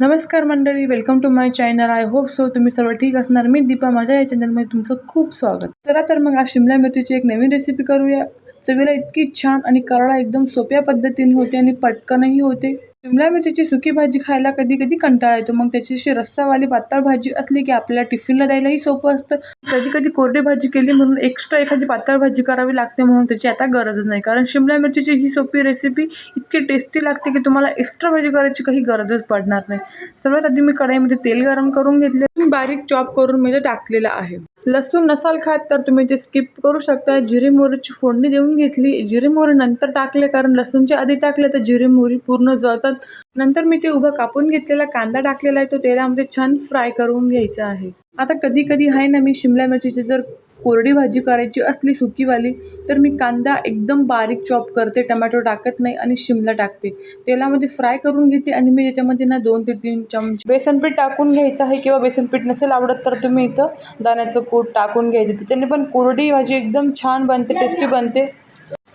नमस्कार मंडळी welcome to my channel I hope so तुम्ही सर्व ठीक असणार. मी दीपा माझ्या या चॅनलमध्ये तुमचं खूप स्वागत. चला तर मग आज शिमला मिरचीची एक नवीन रेसिपी करूया. चवीला इतकी छान आणि करायला एकदम सोप्या पद्धतीने होते आणि पटकनही होते. शिमला मिरचीची सुकी भाजी खायला कधी कधी कंटाळा येतो. मग त्याच्याशी रस्सावाली पातळ भाजी असली की आपल्याला टिफिनला द्यायलाही सोपं असतं. कधी कधी कोरडी भाजी केली म्हणून एक्स्ट्रा एखादी पातळ भाजी करावी लागते म्हणून त्याची आता गरजच नाही. कारण शिमला मिरचीची ही सोपी रेसिपी इतकी टेस्टी लागते की तुम्हाला एक्स्ट्रा भाजी करायची काही गरजच पडणार नाही. सर्वात आधी मी कढईमध्ये तेल गरम करून घेतले. बारीक चॉप करून मी ते टाकलेलं आहे. लसूण नसाल खात तर तुम्ही ते स्किप करू शकता. जिरे मोहरीची फोडणी देऊन घेतली. जिरी मोहरी नंतर टाकले कारण लसूणच्या आधी टाकले तर जिरी मोहरी पूर्ण जळतात. नंतर मी ते उभं कापून घेतलेला कांदा टाकलेला आहे. तो तेलामध्ये छान फ्राय करून घ्यायचा आहे. आता कधी कधी आहे ना मी शिमला मिरचीचे जर कोरडी भाजी करायची असली सुकीवाली तर मी कांदा एकदम बारीक चॉप करते टमॅटो टाकत नाही आणि शिमला टाकते. तेलामध्ये फ्राय करून घेते आणि मी याच्यामध्ये ना दोन ते तीन चमचे बेसनपीठ टाकून घ्यायचं आहे किंवा बेसनपीठ नसेल आवडत तर तुम्ही इथं दाण्याचं कूट टाकून घ्यायचं. त्याच्याने पण कोरडी भाजी एकदम छान बनते टेस्टी बनते.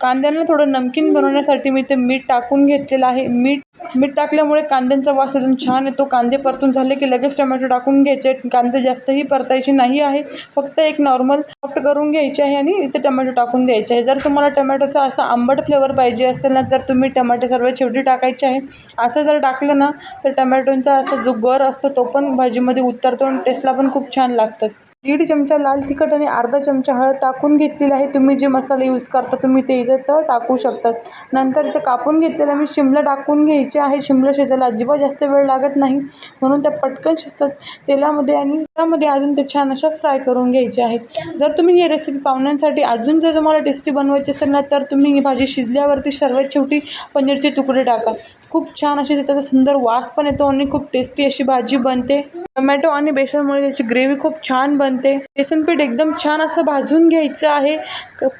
कांद्यांना थोडं नमकीन बनवण्यासाठी मी ते मीठ टाकून घेतलेलं आहे. मीठ मीठ टाकल्यामुळे कांद्यांचा वास एकदम छान येतो. कांदे परतून झाले की लगेच टोमॅटो टाकून घ्यायचे. कांदे जास्तही परतायचे नाही आहे. फक्त एक नॉर्मल सॉफ्ट करून घ्यायचे आहे आणि इथे टोमॅटो टाकून द्यायचे आहे. जर तुम्हाला टोमॅटोचा असा आंबट फ्लेवर पाहिजे असेल ना तर तुम्ही टमाटे सर्व शेवटी टाकायचे आहे. असं जर टाकलं ना तर टमॅटोंचा असा जो गर असतो तो पण भाजीमध्ये उतरतो आणि टेस्टला पण खूप छान लागतं दीड चमचा लाल तिखट आणि अर्धा चमचा हळद टाकून घेतलेली आहे. तुम्ही जे मसाले यूज करता तुम्ही ते इथे तर टाकू शकतात नंतर इथं कापून घेतलेलं मी शिमला टाकून घ्यायचे आहे. शिमला शिजायला अजिबात जास्त वेळ लागत नाही. म्हणून त्या पटकन शिजतात तेलामध्ये आणि त्यामध्ये अजून ते छान अशा फ्राय करून घ्यायचे आहेत जर तुम्ही ही रेसिपी पाहुण्यांसाठी अजून जर तुम्हाला टेस्टी बनवायची असेल ना तर तुम्ही ही भाजी शिजल्यावरती सर्वात शेवटी पनीरचे तुकडे टाका. खूप छान अशी त्याचा सुंदर वास पण येतो आणि खूप टेस्टी अशी भाजी बनते. टोमॅटो आणि बेसनमुळे त्याची ग्रेव्ही खूप छान बनते. बेसनपीठ एकदम छान असं भाजून घ्यायचं आहे.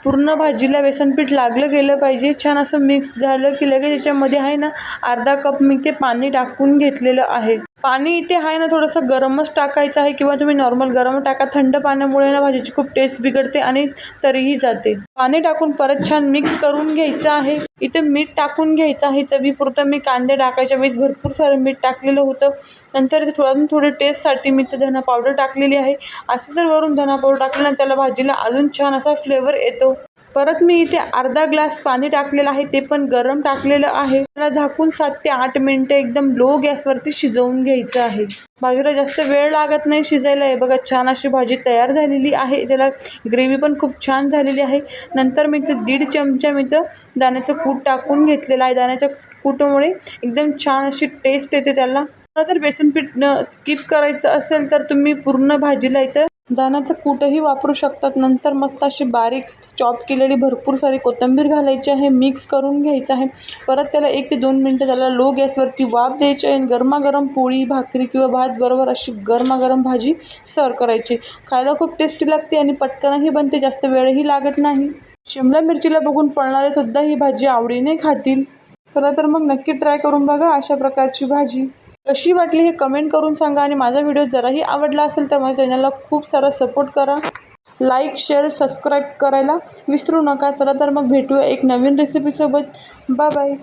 पूर्ण भाजीला बेसनपीठ लागलं गेलं पाहिजे. छान असं मिक्स झालं की लगेच त्याच्यामध्ये आहे ना अर्धा कप मी ते पाणी टाकून घेतलेलं आहे. पाणी इथे आहे ना थोडंसं गरमच टाकायचं आहे किंवा तुम्ही नॉर्मल गरम टाका. थंड पाण्यामुळे ना भाजीची खूप टेस्ट बिघडते आणि तरीही जाते. पाणी टाकून परत छान मिक्स करून घ्यायचं आहे. इथे मीठ टाकून घ्यायचं आहे. चवीपुरतं मी कांदे टाकायच्या वेळेस भरपूर सारं मीठ टाकलेलं होतं. नंतर इथे थोडं अजून थोडी टेस्टसाठी मी इथे धना पावडर टाकलेली आहे. असं जर वरून धना पावडर टाकलं ना त्याला भाजीला अजून छान असा फ्लेवर येतो. परत मी इथे अर्धा ग्लास पाणी टाकलेलं आहे ते पण गरम टाकलेलं आहे. त्याला झाकून सात ते आठ मिनटं एकदम लो गॅसवरती शिजवून घ्यायचं आहे. भाजीला जास्त वेळ लागत नाही शिजायला. आहे बघा छान अशी भाजी तयार झालेली आहे. त्याला ग्रेव्ही पण खूप छान झालेली आहे. नंतर मी इथे दीड चमचा मी इथं दाण्याचं कूट टाकून घेतलेलं आहे. दाण्याच्या कूटमुळे एकदम छान अशी टेस्ट येते त्याला. तर बेसन पीठ स्किप करायचं असेल तर तुम्ही पूर्ण भाजीला इथं दाण्याचं कूटही वापरू शकतात. नंतर मस्त अशी बारीक चॉप केलेली भरपूर सारी कोथिंबीर घालायची आहे मिक्स करून घ्यायचं आहे. परत त्याला एक ते दोन मिनटं त्याला लो गॅसवरती वाफ द्यायची आहे गरमागरम पोळी भाकरी किंवा भात बरोबर अशी गरमागरम भाजी सर्व करायची. खायला खूप टेस्टी लागते आणि पटकनही बनते जास्त वेळही लागत नाही. शिमला मिरचीला बघून पळणारे सुद्धा ही भाजी आवडीने खातील. चला तर मग नक्की ट्राय करून बघा अशा प्रकारची भाजी. कशी वाटली हे कमेंट करून सांगा आणि माझा व्हिडिओ जराही आवडला असेल तर माझ्या चॅनलला खूप सारा सपोर्ट करा. लाईक शेअर सबस्क्राईब करायला विसरू नका. चला तर मग भेटूया एक नवीन रेसिपीसोबत बाय बाय